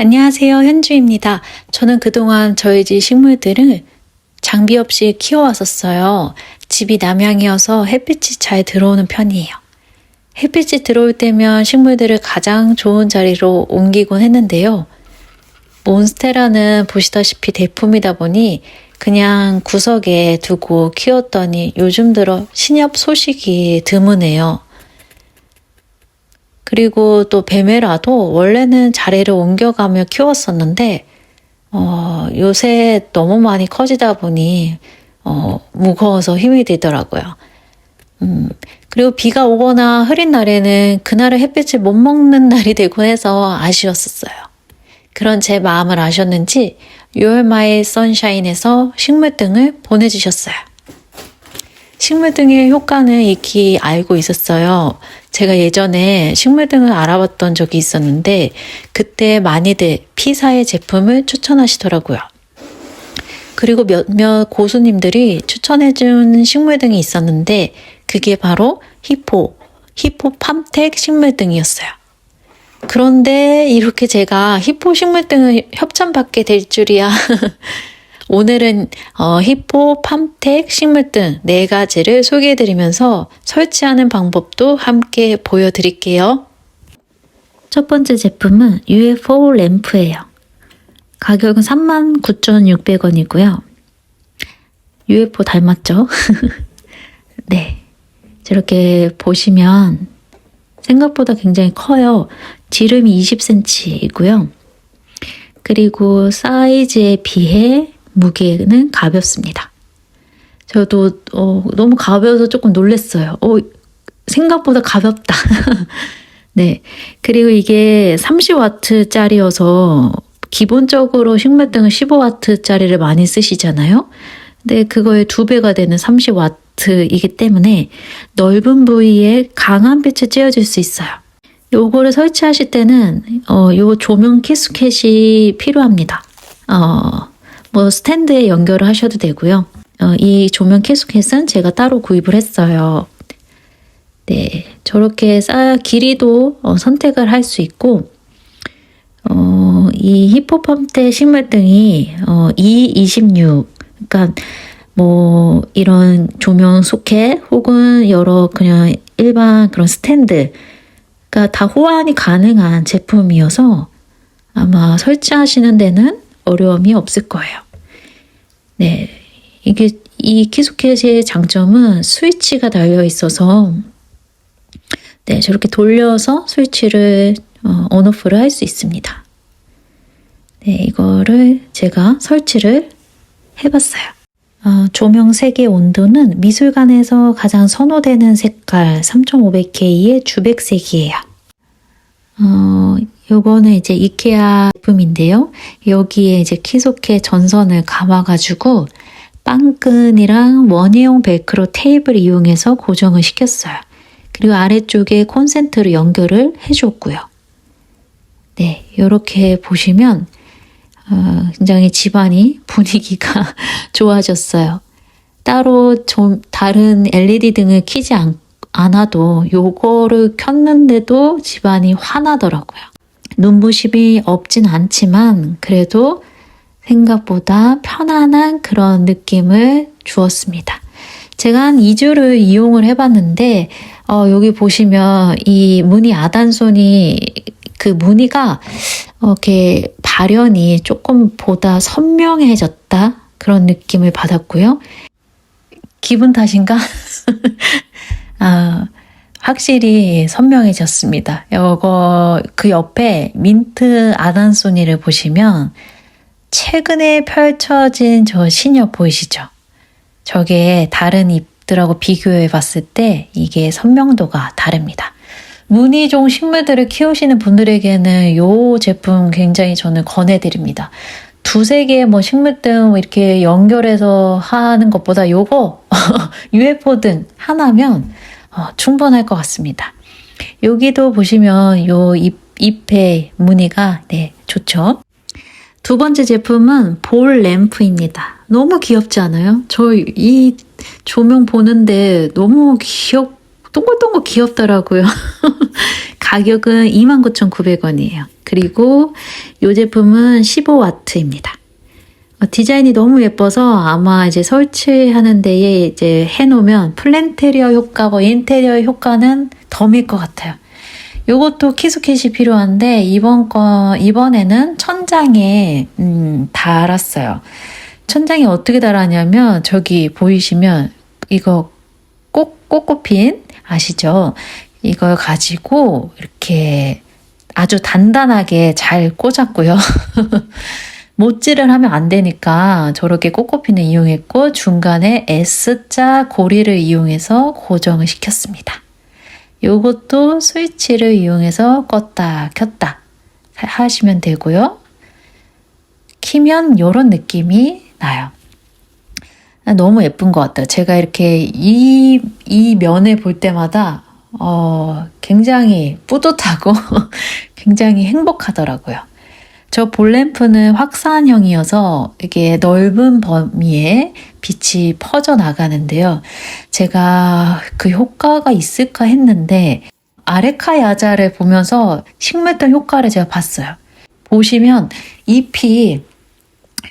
안녕하세요. 현주입니다. 저는 그동안 저희 집 식물들을 장비 없이 키워왔었어요. 집이 남향이어서 햇빛이 잘 들어오는 편이에요. 햇빛이 들어올 때면 식물들을 가장 좋은 자리로 옮기곤 했는데요. 몬스테라는 보시다시피 대품이다 보니 그냥 구석에 두고 키웠더니 요즘 들어 신협 소식이 드무네요. 그리고 또 베메라도 원래는 자리를 옮겨가며 키웠었는데, 어, 요새 너무 많이 커지다 보니, 어, 무거워서 힘이 들더라고요. 음, 그리고 비가 오거나 흐린 날에는 그날의 햇빛을 못 먹는 날이 되곤 해서 아쉬웠었어요. 그런 제 마음을 아셨는지, 6월 마일 선샤인에서 식물등을 보내주셨어요. 식물등의 효과는 익히 알고 있었어요. 제가 예전에 식물 등을 알아봤던 적이 있었는데 그때 많이들 P사의 제품을 추천하시더라고요. 그리고 몇몇 고수님들이 추천해준 식물 등이 있었는데 그게 바로 히포, 히포 팜텍 식물 등이었어요. 그런데 이렇게 제가 히포 식물 등을 협찬받게 될 줄이야. 오늘은 어, 히포 팜텍 식물 등 네 가지를 소개해드리면서 설치하는 방법도 함께 보여드릴게요. 첫 번째 제품은 UFO 램프예요. 가격은 39,600원이고요. UFO 닮았죠? 네. 저렇게 보시면 생각보다 굉장히 커요. 지름이 20cm이고요. 그리고 사이즈에 비해 무게는 가볍습니다. 저도 어, 너무 가벼워서 조금 놀랐어요. 어, 생각보다 가볍다. 네. 그리고 이게 30와트짜리여서 기본적으로 식물등은 15와트짜리를 많이 쓰시잖아요. 근데 그거의 두 배가 되는 30와트이기 때문에 넓은 부위에 강한 빛을 쬐어줄 수 있어요. 요거를 설치하실 때는 어, 요 조명 키스켓이 필요합니다. 어, 뭐 스탠드에 연결을 하셔도 되고요. 어, 이 조명 캐스켓은 제가 따로 구입을 했어요. 네, 저렇게 쌓 길이도 어, 선택을 할 수 있고 어, 이 히포펌테 식물등이 어, E26 그러니까 뭐 이런 조명 소켓 혹은 여러 그냥 일반 그런 스탠드가 다 호환이 가능한 제품이어서 아마 설치하시는 데는 어려움이 없을 거예요. 네. 이게 이 키소켓의 장점은 스위치가 달려 있어서 네, 저렇게 돌려서 스위치를 어, 온오프를 할 수 있습니다. 네, 이거를 제가 설치를 해봤어요. 어, 조명 색의 온도는 미술관에서 가장 선호되는 색깔 3500K의 주백색이에요. 어, 요거는 이제 이케아 제품인데요. 여기에 이제 키소켓 전선을 감아가지고 빵끈이랑 원예용 벨크로 테이블 이용해서 고정을 시켰어요. 그리고 아래쪽에 콘센트로 연결을 해줬고요. 네, 이렇게 보시면 어, 굉장히 집안이 분위기가 좋아졌어요. 따로 좀 다른 LED 등을 켜지 않, 않아도 요거를 켰는데도 집안이 환하더라고요. 눈부심이 없진 않지만 그래도 생각보다 편안한 그런 느낌을 주었습니다. 제가 한 2주를 이용을 해봤는데 어, 여기 보시면 이 무늬 아단손이 그 무늬가 이렇게 발현이 조금 보다 선명해졌다 그런 느낌을 받았고요. 기분 탓인가? 아, 확실히 선명해졌습니다. 이거 그 옆에 민트 아단소니를 보시면 최근에 펼쳐진 저 신엽 보이시죠? 저게 다른 잎들하고 비교해 봤을 때 이게 선명도가 다릅니다. 무늬종 식물들을 키우시는 분들에게는 이 제품 굉장히 저는 권해드립니다. 두세 개의 뭐 식물 등 이렇게 연결해서 하는 것보다 요거 UFO 등 하나면 어, 충분할 것 같습니다. 여기도 보시면 요 잎, 잎의 무늬가 네, 좋죠. 두 번째 제품은 볼 램프입니다. 너무 귀엽지 않아요? 저 이 조명 보는데 너무 귀엽, 동글동글 귀엽더라고요. 가격은 29,900원이에요. 그리고 이 제품은 15와트입니다. 어, 디자인이 너무 예뻐서 아마 이제 설치하는 데에 이제 해놓으면 플랜테리어 효과고 인테리어 효과는 덤일 것 같아요. 요것도 키스켓이 필요한데 이번 거 이번에는 천장에 음, 달았어요. 천장에 어떻게 달았냐면 저기 보이시면 이거 꼭 꼬꼬핀 아시죠? 이걸 가지고 이렇게 아주 단단하게 잘 꽂았고요. 못질을 하면 안 되니까 저렇게 꼬꼬핀을 이용했고 중간에 S자 고리를 이용해서 고정을 시켰습니다. 요것도 스위치를 이용해서 껐다 켰다 하시면 되고요. 키면 이런 느낌이 나요. 너무 예쁜 것 같아요. 제가 이렇게 이, 이 면을 볼 때마다 어, 굉장히 뿌듯하고 굉장히 행복하더라고요. 저 볼램프는 확산형이어서 이게 넓은 범위에 빛이 퍼져 나가는데요. 제가 그 효과가 있을까 했는데 아레카 야자를 보면서 식물등 효과를 제가 봤어요. 보시면 잎이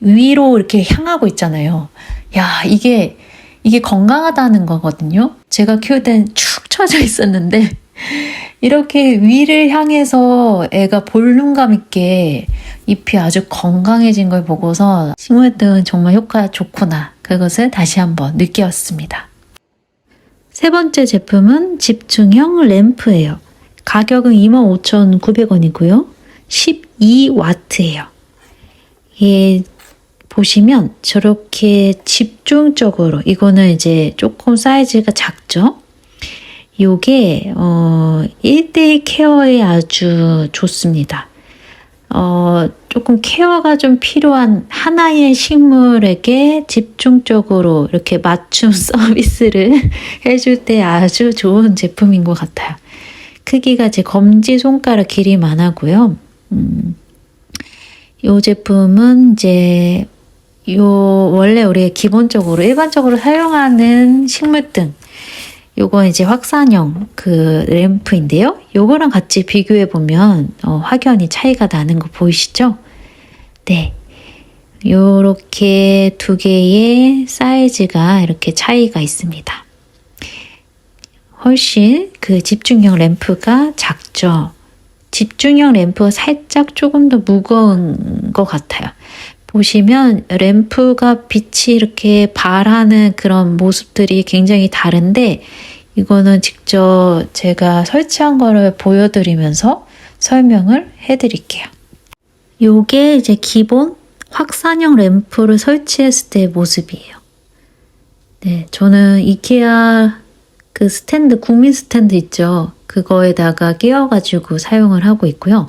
위로 이렇게 향하고 있잖아요. 야, 이게 이게 건강하다는 거거든요. 제가 키울 땐 축 처져 있었는데 이렇게 위를 향해서 애가 볼륨감 있게 잎이 아주 건강해진 걸 보고서 식물 등은 정말 효과가 좋구나. 그것을 다시 한번 느꼈습니다. 세 번째 제품은 집중형 램프예요. 가격은 25,900원이고요. 12와트예요. 예, 보시면 저렇게 집중적으로 이거는 이제 조금 사이즈가 작죠? 요게 어 1대1 케어에 아주 좋습니다. 어, 조금 케어가 좀 필요한 하나의 식물에게 집중적으로 이렇게 맞춤 서비스를 해줄 때 아주 좋은 제품인 것 같아요. 크기가 제 검지 손가락 길이만 하고요. 음, 이 제품은 이제 요 원래 우리 기본적으로 일반적으로 사용하는 식물등 요거 이제 확산형 그 램프인데요. 요거랑 같이 비교해 보면 어, 확연히 차이가 나는 거 보이시죠? 네. 요렇게 두 개의 사이즈가 이렇게 차이가 있습니다. 훨씬 그 집중형 램프가 작죠. 집중형 램프가 살짝 조금 더 무거운 것 같아요. 보시면 램프가 빛이 이렇게 발하는 그런 모습들이 굉장히 다른데 이거는 직접 제가 설치한 거를 보여드리면서 설명을 해드릴게요. 요게 이제 기본 확산형 램프를 설치했을 때의 모습이에요. 네, 저는 이케아 그 스탠드, 국민 스탠드 있죠? 그거에다가 끼워가지고 사용을 하고 있고요.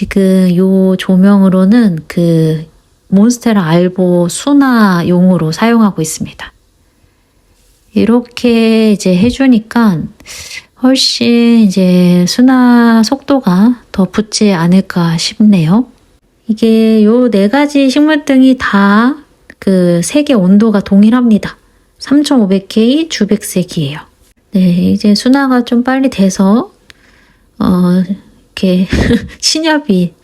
지금 요 조명으로는 그 몬스테라 알보 수나용으로 사용하고 있습니다. 이렇게 이제 해주니까 훨씬 이제 수나 속도가 더 붙지 않을까 싶네요. 이게 요 네 가지 식물등이 다 그 색의 온도가 동일합니다. 3500K 주백색이에요. 네, 이제 수나가 좀 빨리 돼서 어, 이렇게 신협이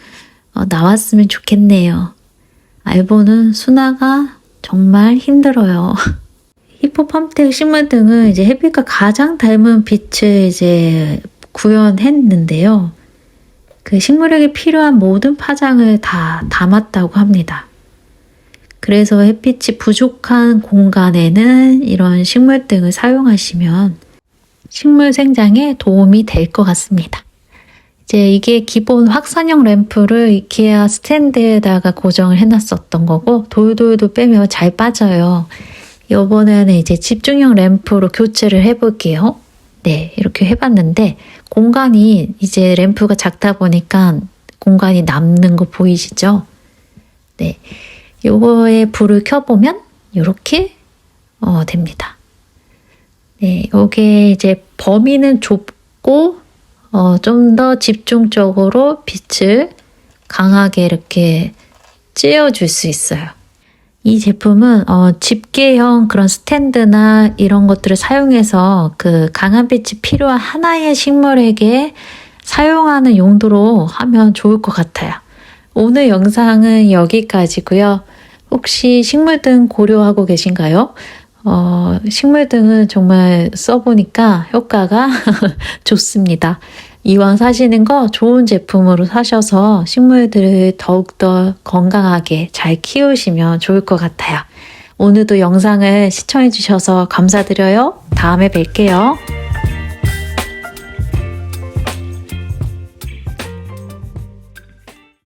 어, 나왔으면 좋겠네요. 알보는 수나가 정말 힘들어요. 히포팜텍 식물 등은 이제 햇빛과 가장 닮은 빛을 이제 구현했는데요. 그 식물에게 필요한 모든 파장을 다 담았다고 합니다. 그래서 햇빛이 부족한 공간에는 이런 식물 등을 사용하시면 식물 생장에 도움이 될 것 같습니다. 이제 이게 기본 확산형 램프를 이케아 스탠드에다가 고정을 해놨었던 거고 돌돌도 빼면 잘 빠져요. 이번에는 이제 집중형 램프로 교체를 해볼게요. 네, 이렇게 해봤는데 공간이 이제 램프가 작다 보니까 공간이 남는 거 보이시죠? 네, 요거에 불을 켜보면 이렇게 어, 됩니다. 네, 요게 이제 범위는 좁고 어, 좀 더 집중적으로 빛을 강하게 이렇게 찌어줄 수 있어요. 이 제품은 어, 집게형 그런 스탠드나 이런 것들을 사용해서 그 강한 빛이 필요한 하나의 식물에게 사용하는 용도로 하면 좋을 것 같아요. 오늘 영상은 여기까지고요. 혹시 식물 등 고려하고 계신가요? 어, 식물 등은 정말 써보니까 효과가 좋습니다. 이왕 사시는 거 좋은 제품으로 사셔서 식물들을 더욱더 건강하게 잘 키우시면 좋을 것 같아요. 오늘도 영상을 시청해주셔서 감사드려요. 다음에 뵐게요.